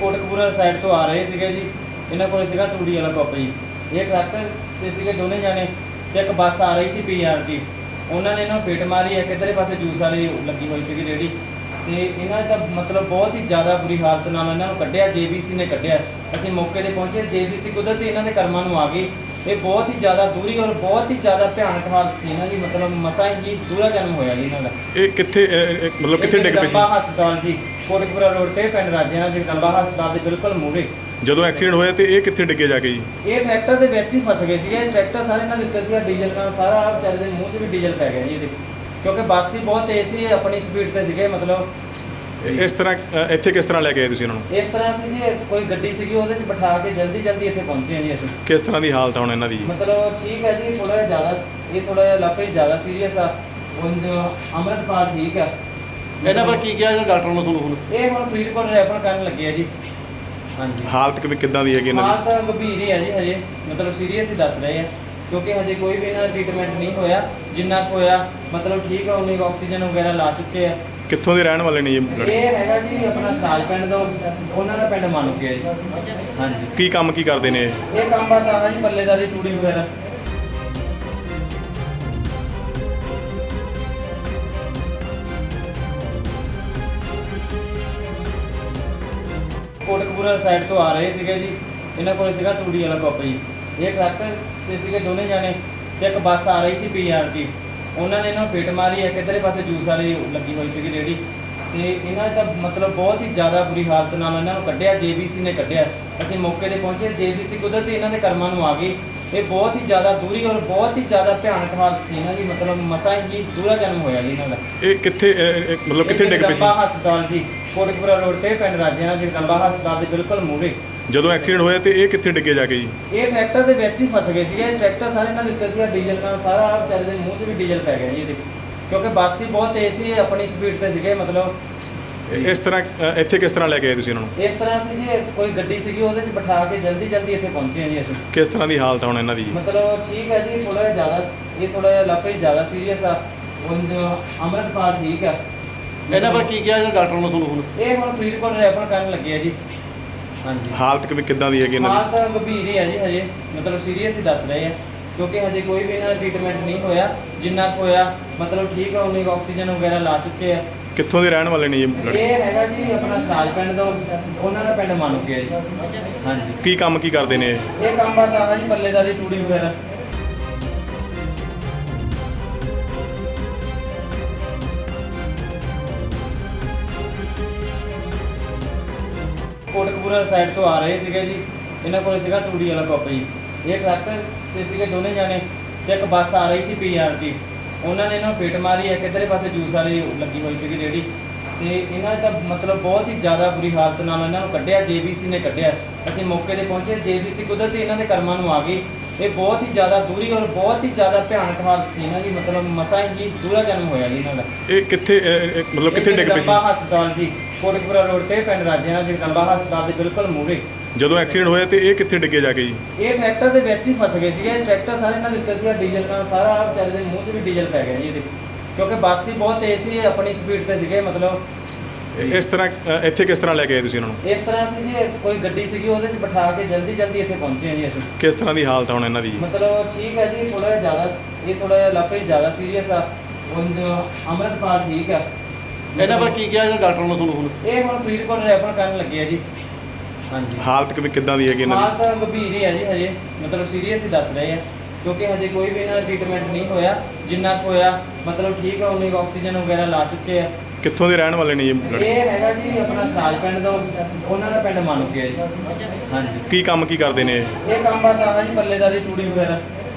Kotkapura side ਤੋਂ ਆ ਰਹੇ ਸੀਗੇ ਜੀ। ਇਹਨਾਂ ਕੋਲ ਸੀਗਾ ਟੂੜੀ ਵਾਲਾ ਕੱਪ ਜੀ ਇਹ ਟਰੈਕਟਰ ਤੇ ਸੀਗੇ ਦੋਨੇ ਜਾਣੇ ਤੇ ਇੱਕ ਬੱਸ ਆ ਰਹੀ ਸੀ ਪੀਆਰਟੀ ਉਹਨਾਂ ਨੇ ਇਹਨਾਂ ਫਿੱਟ ਮਾਰੀ ਹੈ ਕਿਧਰੇ ਪਾਸੇ ਜੂਸ ਵਾਲੀ ਲੱਗੀ ਹੋਈ ਸੀਗੀ ਰੇੜੀ। ਤੇ ਇਹਨਾਂ ਦਾ ਮਤਲਬ ਬਹੁਤ ਹੀ ਜ਼ਿਆਦਾ ਬੁਰੀ ਹਾਲਤ ਨਾਲ ਇਹਨਾਂ ਨੂੰ ਕੱਢਿਆ ਜੇਬੀਸੀ ਨੇ ਕੱਢਿਆ। ਅਸੀਂ ਮੌਕੇ ਤੇ ਪਹੁੰਚੇ ਜੇਬੀਸੀ ਕੁਦਰਤੀ ਇਹਨਾਂ ਦੇ ਕਰਮਾਂ ਨੂੰ ਆ ਗਈ। ਇਹ ਬਹੁਤ ਹੀ ਜ਼ਿਆਦਾ ਦੂਰੀ ਔਰ ਬਹੁਤ ਹੀ ਜ਼ਿਆਦਾ ਭਿਆਨਕ ਹਾਲਤ ਸੀ ਇਹਨਾਂ ਦੀ ਮਤਲਬ ਮਸਾਂ ਹੀ ਦੂਰਾ ਜਨਮ ਹੋਇਆ ਜੀ ਇਹਨਾਂ ਦਾ। ਇਹ ਕਿੱਥੇ ਇਹ- ਇਹ ਮਤਲਬ ਕਿੱਥੇ ਡਿੱਗ ਪਈ ਸੀ? ਹਸਪਤਾਲ ਜੀ। ਕੋਟਕਪੁਰਾ ਰੋਡ ਤੇ ਪਿੰਡ ਰਾਜਿਆਣਾ ਜਗਦੰਬਾ ਹਸਪਤਾਲ ਦੇ ਬਿਲਕੁਲ ਮੂਹਰੇ। ਜਦੋਂ ਐਕਸੀਡੈਂਟ ਹੋਇਆ ਤੇ ਇਹ ਕਿੱਥੇ ਡਿੱਗੇ ਜਾ ਕੇ ਜੀ? ਇਹ ਟਰੈਕਟਰ ਦੇ ਵਿੱਚ ਹੀ ਫਸ ਗਏ ਸੀਗੇ। ਟਰੈਕਟਰ ਸਾਰੇ ਇਹਨਾਂ ਦੇ ਉੱਤੇ ਸੀਗਾ। ਡੀਜ਼ਲ ਨਾਲ ਸਾਰਾ ਆਹ ਵਿਚਾਰੇ ਦੇ ਮੂੰਹ 'ਚ ਵੀ ਡੀਜ਼ਲ ਪੈ ਗਿਆ ਜੀ ਇਹਦੇ। ਕਿਉਂਕਿ ਬੱਸ ਹੀ ਬਹੁਤ ਤੇਜ਼ ਸੀ ਆਪਣੀ ਸਪੀਡ ਤੇ ਸੀਗੇ ਮਤਲਬ। ਇਹ- ਇਸ ਤਰ੍ਹਾਂ ਅ, ਇੱਥੇ ਕਿਸ ਤਰ੍ਹਾਂ ਲੈ ਕੇ ਆਏ ਤੁਸੀਂ ਇਹਨਾਂ ਨੂੰ? ਇਸ ਤਰ੍ਹਾਂ ਸੀ ਜੀ ਕੋਈ ਗੱਡੀ ਸੀਗੀ ਉਹਦੇ 'ਚ ਬਿਠਾ ਕੇ ਜਲਦੀ ਜਲਦੀ ਇੱਥੇ ਪਹੁੰਚੇ ਹਾਂ ਜੀ ਅਸੀਂ। ਕਿਸ ਤਰ੍ਹਾਂ ਦੀ ਹਾਲਤ ਆ ਹੁਣ ਇਹਨਾਂ ਦੀ ਜੀ? ਮਤਲਬ ਠੀਕ ਹੈ ਜੀ ਥੋੜਾ ਜਿਹਾ ਜ਼ਿਆਦਾ ਇਹ ਥੋੜਾ ਜਿਹਾ ਲਾਪੇ ਜ਼ਿਆਦਾ ਸੀਰੀਅਸ ਆ। ਉਂਝ ਅਮਰਤਪਾਲ ਠੀਕ ਆ। ਇਹਨਾਂ ਪਰ ਕੀ ਕਿਹਾ ਡਾਕਟਰ ਨੇ ਤੁਹਾਨੂੰ ਹੁਣ? ਇਹ ਹੁਣ ਫਰੀਦਕੋਟ ਰੈਫਰ ਕਰਨ ਲੱਗੇ ਆ ਜੀ। ਹਾਂਜੀ। ਹਾਲਤ ਕਿਵੇਂ ਕਿੱਦਾਂ ਦੀ ਹੈਗੀ ਇਹਨਾਂ ਹਾਲ ਤਾਂ ਗੰਭੀਰ ਹੀ ਹੈ ਜੀ ਹਜੇ। ਮਤਲਬ ਸੀਰੀਅਸ ਹੀ ਦੱਸ ਰਹੇ ਆ। ਕਿਉਂਕਿ ਹਜੇ ਕੋਈ ਵੀ ਇਹਨਾਂ ਦਾ ਟ੍ਰੀਟਮੈਂਟ ਨਹੀਂ ਹੋਇਆ। ਜਿੰਨਾ ਕੁ ਹੋਇਆ ਮਤਲਬ ਠੀਕ ਆ ਉਨੀ ਕੁ ਆਕਸੀਜਨ ਵਗੈਰਾ ਲਾ ਚੁੱਕੇ ਆ। ਦੀ ਕਿੱਥੋਂ ਦੇ ਰਹਿਣ ਵਾਲੇ ਨੇ ਜੀ ਲੜਕੇ? ਇਹ ਹੈਗਾ ਜੀ ਆਪਣਾ ਖਾਲ ਪਿੰਡ ਤੋਂ ਉਹਨਾਂ ਦਾ ਪਿੰਡ ਮਾਨੂਕੇ ਜੀ। ਹਾਂਜੀ। ਕੀ ਕੰਮ ਕੀ ਕਰਦੇ ਨੇ ਇਹ? ਇਹ ਕੰਮ ਬਸ ਆਹ ਜੀ ਪੱਲੇਦਾਰੀ ਤੂੜੀ ਵਗੈਰਾ। ਸਾਈਡ ਤੋਂ ਆ ਰਹੇ ਸੀਗੇ ਜੀ। ਇਹਨਾਂ ਕੋਲ ਸੀਗਾ ਟੂੜੀ ਵਾਲਾ ਕੱਪ ਜੀ ਇਹ ਟਰੈਕਟਰ ਤੇ ਸੀਗੇ ਦੋਨੇ ਜਾਣੇ ਤੇ ਇੱਕ ਬੱਸ ਆ ਰਹੀ ਸੀ ਪੀਆਰਟੀ ਉਹਨਾਂ ਨੇ ਇਹਨਾਂ ਨੂੰ ਫਿੱਟ ਮਾਰੀ ਹੈ ਕਿਧਰੇ ਪਾਸੇ ਜੂਸ ਵਾਲੀ ਲੱਗੀ ਹੋਈ ਸੀਗੀ ਰੇੜੀ। ਤੇ ਇਹਨਾਂ ਦਾ ਮਤਲਬ ਬਹੁਤ ਹੀ ਜ਼ਿਆਦਾ ਬੁਰੀ ਹਾਲਤ ਨਾਲ ਇਹਨਾਂ ਨੂੰ ਕੱਢਿਆ ਜੇਬੀਸੀ ਨੇ ਕੱਢਿਆ। ਅਸੀਂ ਮੌਕੇ ਤੇ ਪਹੁੰਚੇ ਜੇਬੀਸੀ ਕੁਦਰਤੀ ਇਹਨਾਂ ਦੇ ਕਰਮਾਂ ਨੂੰ ਆ ਗਈ। ਇਹ ਬਹੁਤ ਹੀ ਜ਼ਿਆਦਾ ਦੂਰੀ ਔਰ ਬਹੁਤ ਹੀ ਜ਼ਿਆਦਾ ਭਿਆਨਕ ਹਾਲਤ ਸੀ ਇਹਨਾਂ ਦੀ। ਮਤਲਬ ਮਸਾਂ ਹੀ ਦੂਰਾ ਜਨਮ ਹੋਇਆ ਜੀ ਇਹਨਾਂ ਦਾ। ਇਹ ਕਿੱਥੇ ਇਹ- ਇਹ ਮਤਲਬ ਕਿੱਥੇ ਡਿੱਗ ਪਈ ਸੀ? ਹਸਪਤਾਲ ਜੀ ਕੋਟਕਪੁਰਾ ਰੋਡ ਤੇ ਪਿੰਡ ਰਾਜਿਆਣਾ ਜਗਦੰਬਾ ਹਸਪਤਾਲ ਦੇ ਬਿਲਕੁਲ ਮੂਹਰੇ। ਜਦੋਂ ਐਕਸੀਡੈਂਟ ਹੋਇਆ ਤੇ ਇਹ ਕਿੱਥੇ ਡਿੱਗੇ ਜਾ ਕੇ ਜੀ? ਇਹ ਟਰੈਕਟਰ ਦੇ ਵਿੱਚ ਹੀ ਫਸ ਗਏ ਸੀਗੇ ਟਰੈਕਟਰ ਸਾਰੇ ਇਹਨਾਂ ਦੇ ਉੱਤੇ ਸੀਗਾ ਡੀਜ਼ਲ ਨਾਲ ਸਾਰਾ ਵਿਚਾਰੇ ਦੇ ਮੂੰਹ 'ਚ ਵੀ ਡੀਜ਼ਲ ਪੈ ਗਿਆ ਜੀ ਇਹਦੇ ਕਿਉਂਕਿ ਬੱਸ ਹੀ ਬਹੁਤ ਤੇਜ਼ ਸੀ ਆਪਣੀ ਸਪੀਡ ਤੇ ਸੀਗੇ ਮਤਲਬ ਇਹ- ਇਸ ਤਰ੍ਹਾਂ ਅ, ਇੱਥੇ ਕਿਸ ਤਰ੍ਹਾਂ ਲੈ ਕੇ ਆਏ ਤੁਸੀਂ ਇਹਨਾਂ ਨੂੰ? ਇਸ ਤਰ੍ਹਾਂ ਸੀ ਜੀ ਕੋਈ ਗੱਡੀ ਸੀਗੀ ਉਹਦੇ 'ਚ ਬਿਠਾ ਕੇ ਜਲਦੀ ਜਲਦੀ ਇੱਥੇ ਪਹੁੰਚੇ ਹਾਂ ਜੀ ਅਸੀਂ। ਕਿਸ ਤਰ੍ਹਾਂ ਦੀ ਹਾਲਤ ਆ ਹੁਣ ਇਹਨਾਂ ਦੀ ਜੀ? ਮਤਲਬ ਠੀਕ ਹੈ ਜੀ ਥੋੜਾ ਜਿਹਾ ਜ਼ਿਆਦਾ ਇਹ ਥੋੜਾ ਜਿਹਾ ਲਾਪੇ ਜ਼ਿਆਦਾ ਸੀਰੀਅਸ ਆ। ਉਂਝ ਅਮਰਤਪਾਲ ਠੀਕ ਆ। ਇਹਨਾਂ ਪਰ ਕੀ ਕਿਹਾ ਜੀ ਡਾਕਟਰ ਨੇ ਤੁਹਾਨੂੰ ਹੁਣ? ਇਹ ਹੁਣ ਫਰੀਦਕੋਟ ਰੈਫਰ ਕਰਨ ਲੱਗੇ ਆ ਜੀ। ਹਾਂਜੀ। ਹਾਲਤ ਕਿਵੇਂ ਕਿੱਦਾਂ ਦੀ ਹੈਗੀ ਇਹਨਾਂ ਹਾਲ ਤਾਂ ਗੰਭੀਰ ਹੀ ਹੈ ਜੀ ਹਜੇ। ਮਤਲਬ ਸੀਰੀਅਸ ਹੀ ਦੱਸ ਰਹੇ ਆ। ਕਿਉਂਕਿ ਹਜੇ ਕੋਈ ਵੀ ਇਹਨਾਂ ਦਾ ਟ੍ਰੀਟਮੈਂਟ ਨਹੀਂ ਹੋਇਆ। ਜਿੰਨਾ ਕੁ ਹੋਇਆ ਮਤਲਬ ਠੀਕ ਆ ਕੁ ਆਕਸੀਜਨ ਵਗੈਰਾ ਲਾ ਚੁੱਕੇ ਆ। ਦੀ ਕਿੱਥੋਂ ਦੇ ਰਹਿਣ ਵਾਲੇ ਨੇ ਜੀ ਲੜਕੇ? ਇਹ ਹੈਗਾ ਜੀ ਆਪਣਾ ਖਾਲ ਪਿੰਡ ਤੋਂ। ਉਹਨਾਂ ਦਾ ਪਿੰਡ ਮਾਨੂਕੇ ਜੀ। ਹਾਂਜੀ। ਕੀ ਕੰਮ ਕੀ ਕਰਦੇ ਨੇ ਇਹ? ਇਹ ਕੰਮ ਬਸ ਆਹ ਜੀ ਪੱਲੇਦਾਰੀ ਤੂੜੀ ਵਗੈਰਾ। ਕੋਟਕਪੂਰਾ ਸਾਈਡ ਤੋਂ ਆ ਰਹੇ ਸੀਗੇ ਜੀ। ਇਹਨਾਂ ਕੋਲ ਸੀਗਾ ਟੂੜੀ ਵਾਲਾ ਕੱਪ ਜੀ ਇਹ ਟਰੈਕਟਰ ਤੇ ਸੀਗੇ ਦੋਨੇ ਜਾਣੇ ਤੇ ਇੱਕ ਬੱਸ ਆ ਰਹੀ ਸੀ ਪੀਆਰਟੀ ਉਹਨਾਂ ਨੇ ਇਹਨਾਂ ਨੂੰ ਫਿੱਟ ਮਾਰੀ ਹੈ ਕਿਧਰੇ ਪਾਸੇ ਜੂਸ ਵਾਲੀ ਲੱਗੀ ਹੋਈ ਸੀਗੀ ਰੇੜੀ। ਤੇ ਇਹਨਾਂ ਦਾ ਮਤਲਬ ਬਹੁਤ ਹੀ ਜ਼ਿਆਦਾ ਬੁਰੀ ਹਾਲਤ ਨਾਲ ਇਹਨਾਂ ਨੂੰ ਕੱਢਿਆ ਜੇਬੀਸੀ ਨੇ ਕੱਢਿਆ। ਅਸੀਂ ਮੌਕੇ ਤੇ ਪਹੁੰਚੇ ਜੇਬੀਸੀ ਕੁਦਰਤੀ ਇਹਨਾਂ ਦੇ ਕਰਮਾਂ ਨੂੰ ਆ ਗਈ। ਇਹ ਬਹੁਤ ਹੀ ਜ਼ਿਆਦਾ ਦੂਰੀ ਔਰ ਬਹੁਤ ਹੀ ਜ਼ਿਆਦਾ ਭਿਆਨਕ ਹਾਲਤ ਸੀ ਇਹਨਾਂ ਦੀ ਮਤਲਬ ਮਸਾਂ ਹੀ ਦੂਰਾ ਜਨਮ ਹੋਇਆ ਜੀ ਇਹਨਾਂ ਦਾ। ਇਹ ਕਿੱਥੇ ਇਹ- ਇਹ ਮਤਲਬ ਕਿੱਥੇ ਡਿੱਗ ਪਈ ਸੀ? ਹਸਪਤਾਲ ਜੀ। ਕੋਟਕਪੁਰਾ ਰੋਡ ਤੇ ਪਿੰਡ ਰਾਜਿਆਣਾ ਜਗਦੰਬਾ ਹਸਪਤਾਲ ਦੇ ਬਿਲਕੁਲ ਮੂਹਰੇ। ਜਦੋਂ ਐਕਸੀਡੈਂਟ ਹੋਇਆ ਤੇ ਇਹ ਕਿੱਥੇ ਡਿੱਗੇ ਜਾ ਕੇ ਜੀ? ਇਹ ਟਰੈਕਟਰ ਦੇ ਵਿੱਚ ਹੀ ਫਸ ਗਏ ਸੀਗੇ। ਟਰੈਕਟਰ ਸਾਰੇ ਇਹਨਾਂ ਦੇ ਉੱਤੇ ਸੀਗਾ ਡੀਜ਼ਲ ਨਾਲ ਸਾਰਾ ਆਹ ਵਿਚਾਰੇ ਦੇ ਮੂੰਹ 'ਚ ਵੀ ਡੀਜ਼ਲ ਪੈ ਗਿਆ ਜੀ ਇਹਦੇ। ਕਿਉਂਕਿ ਬੱਸ ਹੀ ਬਹੁਤ ਤੇਜ਼ ਸੀ ਆਪਣੀ ਸਪੀਡ ਤੇ ਸੀਗੇ ਮਤਲਬ ਇਹ- ਇਸ ਤਰ੍ਹਾਂ ਅ, ਇੱਥੇ ਕਿਸ ਤਰ੍ਹਾਂ ਲੈ ਕੇ ਆਏ ਤੁਸੀਂ ਇਹਨਾਂ ਨੂੰ? ਇਸ ਤਰ੍ਹਾਂ ਸੀ ਜੀ ਕੋਈ ਗੱਡੀ ਸੀਗੀ ਉਹਦੇ 'ਚ ਬਿਠਾ ਕੇ ਜਲਦੀ ਜਲਦੀ ਇੱਥੇ ਪਹੁੰਚੇ ਹਾਂ ਜੀ ਅਸੀਂ। ਕਿਸ ਤਰ੍ਹਾਂ ਦੀ ਹਾਲਤ ਹੁਣ ਇਹਨਾਂ ਦੀ? ਜੀ ਮਤਲਬ ਠੀਕ ਹੈ ਜੀ ਥੋੜਾ ਜਿਹਾ ਜ਼ਿਆਦਾ ਇਹ ਥੋੜਾ ਜਿਹਾ ਲਾਪੇ ਜ਼ਿਆਦਾ ਸੀਰੀਅਸ ਆ। ਉਂਝ ਅਮਰਤਪਾਲ ਠੀਕ ਆ। ਇਹਨਾਂ ਪਰ ਕੀ ਕਿਹਾ ਜੀ ਡਾਕਟਰ ਨੇ ਤੁਹਾਨੂੰ ਹੁਣ? ਇਹ ਹੁਣ ਫਰੀਦਕੋਟ ਰੈਫਰ ਕਰਨ ਲੱਗੇ ਆ ਜੀ। ਹਾਂਜੀ। ਹਾਲਤ ਕਿਵੇਂ ਕਿੱਦਾਂ ਦੀ ਹੈਗੀ ਇਹਨਾਂ ਹਾਲ ਤਾਂ ਗੰਭੀਰ ਹੀ ਹੈ ਜੀ ਹਜੇ। ਮਤਲਬ ਸੀਰੀਅਸ ਹੀ ਦੱਸ ਰਹੇ ਆ। ਕਿਉਂਕਿ ਹਜੇ ਕੋਈ ਵੀ ਇਹਨਾਂ ਦਾ ਟ੍ਰੀਟਮੈਂਟ ਨਹੀਂ ਹੋਇਆ। ਜਿੰਨਾ ਕੁ ਹੋਇਆ ਮਤਲਬ ਠੀਕ ਆ ਉਨੀ ਕੁ ਆਕਸੀਜਨ ਵਗੈਰਾ ਲਾ ਚੁੱਕੇ ਆ। ਦੀ ਕਿੱਥੋਂ ਦੇ ਰਹਿਣ ਵਾਲੇ ਨੇ ਜੀ ਲੜਕੇ? ਇਹ ਹੈਗਾ ਜੀ ਆਪਣਾ ਖਾਲ ਪਿੰਡ ਤੋਂ ਉਹਨਾਂ ਦਾ ਪਿੰਡ ਮਾਨੂਕੇ ਜੀ। ਹਾਂਜੀ। ਕੀ ਕੰਮ ਕੀ ਕਰਦੇ ਨੇ ਇਹ? ਇਹ ਕੰਮ ਬਸ ਆਹ ਜੀ ਪੱਲੇਦਾਰੀ ਤੂੜੀ ਵਗੈਰਾ।